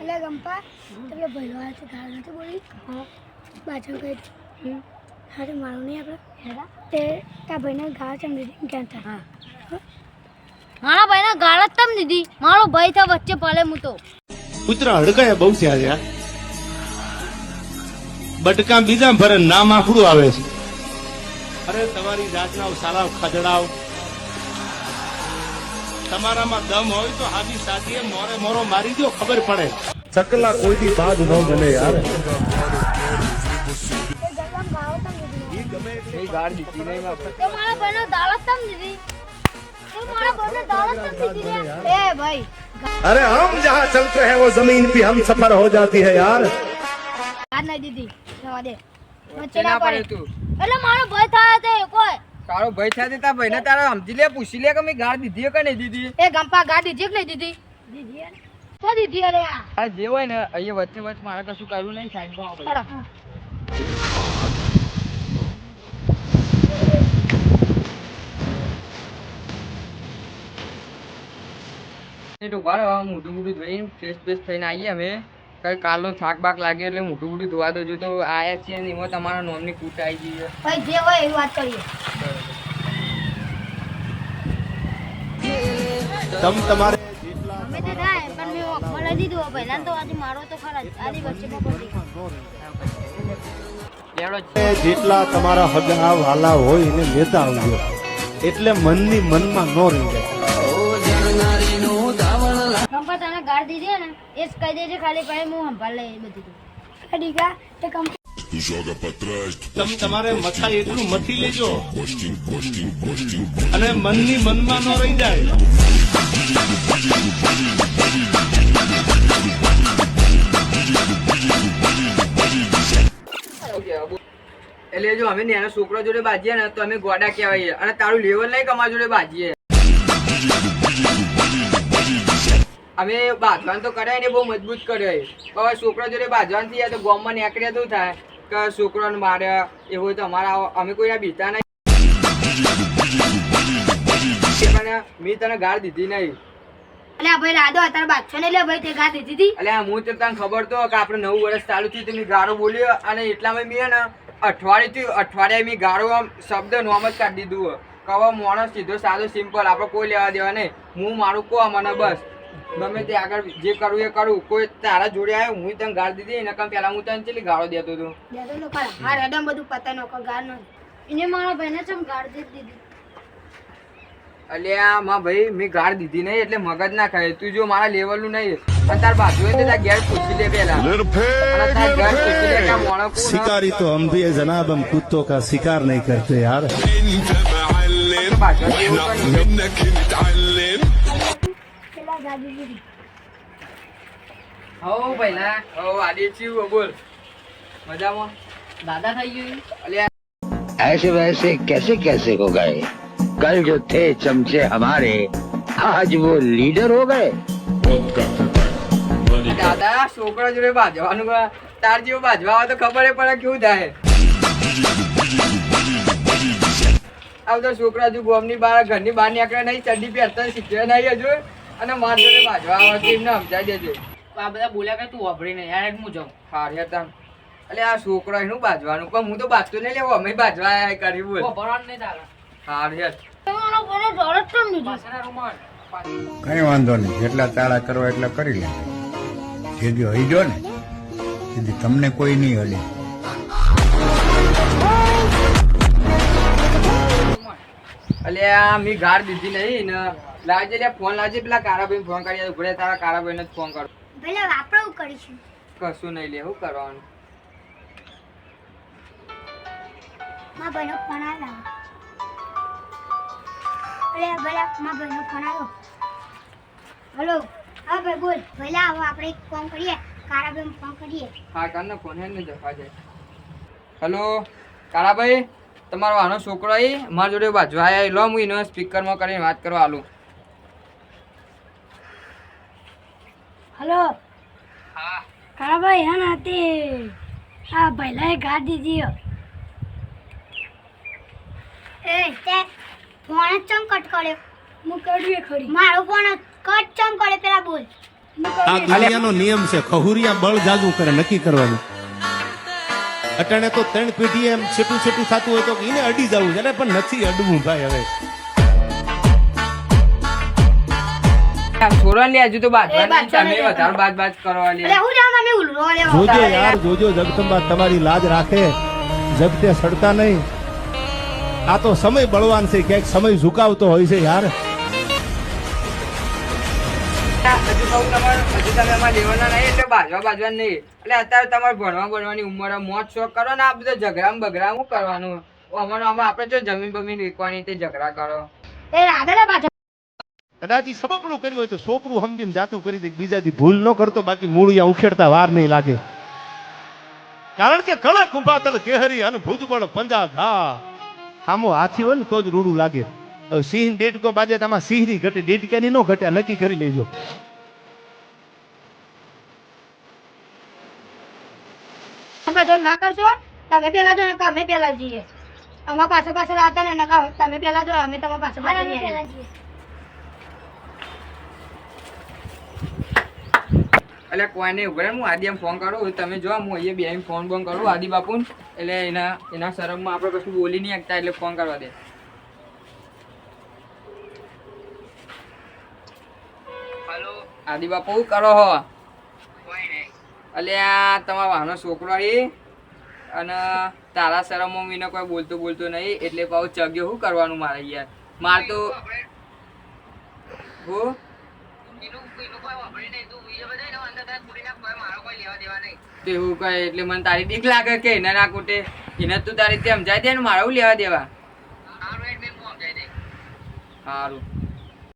એટલે ગંપા તમે ભૈલો છે ગાળ નથી બોલી? પાછળ કઈ હમ. તો મારું નહીં આપણે? તે તારા ભાઈને ગાળ ચમ દીધી ક્યાં હતા મારા ભાઈને ગાળ જ તમ દીધી. મારો ભાઈ થા વચ્ચે પાલે હું તો કૂતરા હડકાયા બહુ થયા છે. બટકા બીજા ભરે નામ આખડું આવે છે. અરે તમારી જાતના સારા ખદડાવ તમારામાં દમ હોય તો હાથી સાથીએ મોરે મોરો મારી દો ખબર પડે ચકલા કોઈથી બાદ ન બને યાર એ ગરમ ગાળો ચમ દીધી તો મારા ભાઈને દાળ જ તમ દીધી તો મારા ભાઈને દાળ જ તમ દીધી રે. એ ભાઈ अरे हम जहाँ चलते हैं वो जमीन पे हम सफर हो जाती है यार ગાળ નહીં દીધી જવા દે વચ્ચે ના પડે એટલે મારો ભાઈ થાય તે કોઈ તારો ભાઈ સાથે તારા ભાઈને તારા સમજી લે પૂછી લે કે મેં ગાળ દીધી કે નહીં દીધી? એ ગંપા ગાળ દીધી કે નહીં દીધી? દીધી તો દીધી અરે આ. જે હોય ને અહીંયા વચ્ચે વચ્ચે મારે કશું કરવું નહીં. ચાલો. એ તો હવે મોઢું મોઢું ધોઈને ફ્રેશ ફ્રેશ થઈને આવીએ અમે. કઈ કાલનો થાક બાક લાગે એટલે મોટું મોટું ધોવા દેજો. તો આયા છીએ ને એમાં તમારા નોમની કૂટ આવી ગઈ છે. ભાઈ જે હોય એ વાત કરીએ. તમ તમારે અમે તે થાય પણ મેં મળે દીધું પહેલા તો આજે મારો તો ખરા જ. આની વચ્ચેમાં પડી જેટલા તમારા હગા વાલા હોય એને લેતા આવજો. એટલે મનની મનમાં ન રહી જાય. તને ગાળ દીધી ને એ જ કહી દેજે ખાલી પાસે હું સંભાળ લઈ બધી ડીકા તે કંપ તમે તમારે મથા એટલું મથી લેજો અને મનની મનમાં ન રહી જાય એટલે જો અમે નાના છોકરા જોડે બાજીએ ને તો અમે ગોડા કહેવાય અને તારું લેવલ નહીં અમારા જોડે બાજીએ. અમે બાંધવાનું તો કરાય ને બહુ મજબૂત કર્યો. હવે છોકરા જોડે બાંધવાનું થઈ જાય તો ગોમમાં નીકળ્યા તો થાય. કે છોકરાને માર્યા એવું તો અમારા અમે કોઈના બીતા નહીં. મેં તને ગાળ દીધી નહીં. આ ભાઈ રાધો અત્યારે બાદશાહ ને લે ભાઈ તે ગાળ દીધી હતી. હું તો તને ખબર તો કે આપણે નવું વર્ષ ચાલુ થયું તમે ગાળો બોલ્યો અને એટલામાં મેં ને અઠવાડિયે અઠવાડિયે મેં ગાળો આમ શબ્દ નોમ જ કાઢી દીધું. હોય. માણસ સીધો સાદો સિમ્પલ આપણે કોઈ લેવા દેવા નહીં. હું મારું કહો મને બસ. ગમે તે આગળ જે કરવું એ કરવું કોઈ તારા જોડે આવ્યો હું તને ગાળ દીધી એના કામ પેલા હું તને ચેલી ગાળો દેતો હતો? હાર હેડમ બધું પતા નો કો નો એને મારા ભાઈને ચમ ગાળ દીધી. નહીં એટલે મગજ ના ખાય. તું જો મારા લેવલ નહીં. પણ તાર બાજુ તે તાર ઘેર પૂછી શિકાર નહીં કરતો યાર. હો પહેલા હો આડી ચીવ બોલ મજામાં દાદા થઈ ગયું અલ્યા ऐसे वैसे कैसे कैसे हो गए कल जो थे चमचे हमारे आज वो लीडर हो गए દાદા છોકરા જોડે બાજવાનું બા. તાર જેવું બાજવા આવે તો ખબર પડે કેવું થાય આવ તો છોકરા હજુ ગોમની બહાર ઘરની બહાર નીકળે નહીં ચડ્ડી પહેરતા શીખ્યા નહીં હજુ અને માર જોડે બાજવા આવે તો એમને સમજાઈ દેજે. આ બધા બોલ્યા કે તું વાપરી નહીં. યાર હું જાઉં. હાર તમ એટલે આ છોકરા એનું બાજવાનું પણ હું તો બાજતો નહીં લેવો અમે બાજવા આયા કરી બોલ. નહીં તારા. હાર જ કઈ વાંધો નહીં. જેટલા તાળા કરવા એટલા કરી લે જે દી હઈજો ને. તેથી તમને કોઈ નહીં હલે. એટલે આ મેં ગાર દીધી નહીં ને. લાવજે લે ફોન લાજે પેલા કારાભાઈ ફોન કરી ભલે તારા કારાભાઈ જ ફોન કર. ભલે આપણે એવું કરીશું. કશું નહીં લે શું કરવાનું? માં ભાઈનો ફોન આવ્યો અરે ભલે માં ભાઈનો ફોન આવ્યો હલો હા ભાઈ બોલ. ભલે આવો આપણે એક ફોન કરીએ કારાભાઈ ફોન કરીએ. હા કારને ફોન હે ને જફા જાય હેલો કારાભાઈ તમારો આનો છોકરો આવી મારા જોડે બાજુ આવ્યા લો હું એનો સ્પીકરમાં કરીને વાત કરવા આલું. હલો. કારાભાઈ હા ના તે આ ભલાએ ગાળ દીધી. એ તે ફોન જ ચમ કટ કર્યો? હું કર્યું ખરી મારો ફોન કટ ચમ કરે પેલા બોલ. આ દુનિયાનો નિયમ છે ખહુરિયા બળ જાદુ કરે નક્કી કરવાનું. અટાણે તો ત્રણ પેઢી એમ છેટું છેટું થતું હોય તો એને અડી જવું છે પણ નથી અડવું ભાઈ હવે. આમ છોડવા લે હજુ તો બાદ એ તમે વધારે બાદ બાદ કરવા લે. હું જાઉં તમે ઉલવો લેવા જોજો યાર જોજો જગદંબા તમારી લાજ રાખે. જગતે સડતા નહીં. આ તો સમય બળવાન છે ક્યાંક સમય ઝુકાવતો હોય છે યાર. હજુ કહું તમારે હજુ તમે એમાં લેવાના નહીં એટલે બાજવા બાજવા નહીં. એટલે અત્યારે તમારે ભણવા ભણવાની ઉંમર મોજ શોખ કરો ને આ બધો ઝઘડા બગડા શું કરવાનું? અમારે આપણે જો જમીન બમીન વેચવાની તે ઝઘડા કરો. એ રાધા પાછળ કદાચ ઈ કર્યું હોય તો સોપરું સમજીને જાતું કરી દે બીજાથી ભૂલ ન કરતો બાકી મૂળિયા ઉખેડતા વાર નહીં લાગે. કારણ કે કળા કુંભાતલ કેહરી અને ભૂતબળ પંજા ઘા આમો હાથી હોય ને તો જ રૂડું લાગે. સિંહ ડેટકો બાજે તમારે સિંહની ઘટે ડેટકાની નો ઘટે નક્કી કરી લેજો. તમે જો ના કરશો તમે પેલા જો અમે પેલા જઈએ અમારા પાસે પાસે રાતા ને નકા તમે પેલા જો અમે તમારા પાસે પાસે જઈએ. પેલા જઈએ એટલે કોઈને ઉભરે હું આદિ એમ ફોન કરું. તમે જો હું અહીંયા બેહીને ફોન બોન કરું આદિ બાપુ એટલે એના એના શરમમાં આપણે કશું બોલી નહીં શકતા એટલે ફોન કરવા દે. આદિ બાપુ કરો હો? અલ્યા તમારા વાહનો છોકરો અહીં અને તારા શરમમાં મીને કોઈ બોલતો બોલતું નહીં એટલે પાછું ચગ્યો શું કરવાનું મારે યાર? માર તો હું? તે એવું કહે એટલે મને તારી બીક લાગે કે એને ના કુટે? એને તું તારી રીતે સમજાય દે ને મારે લેવા દેવા? સારું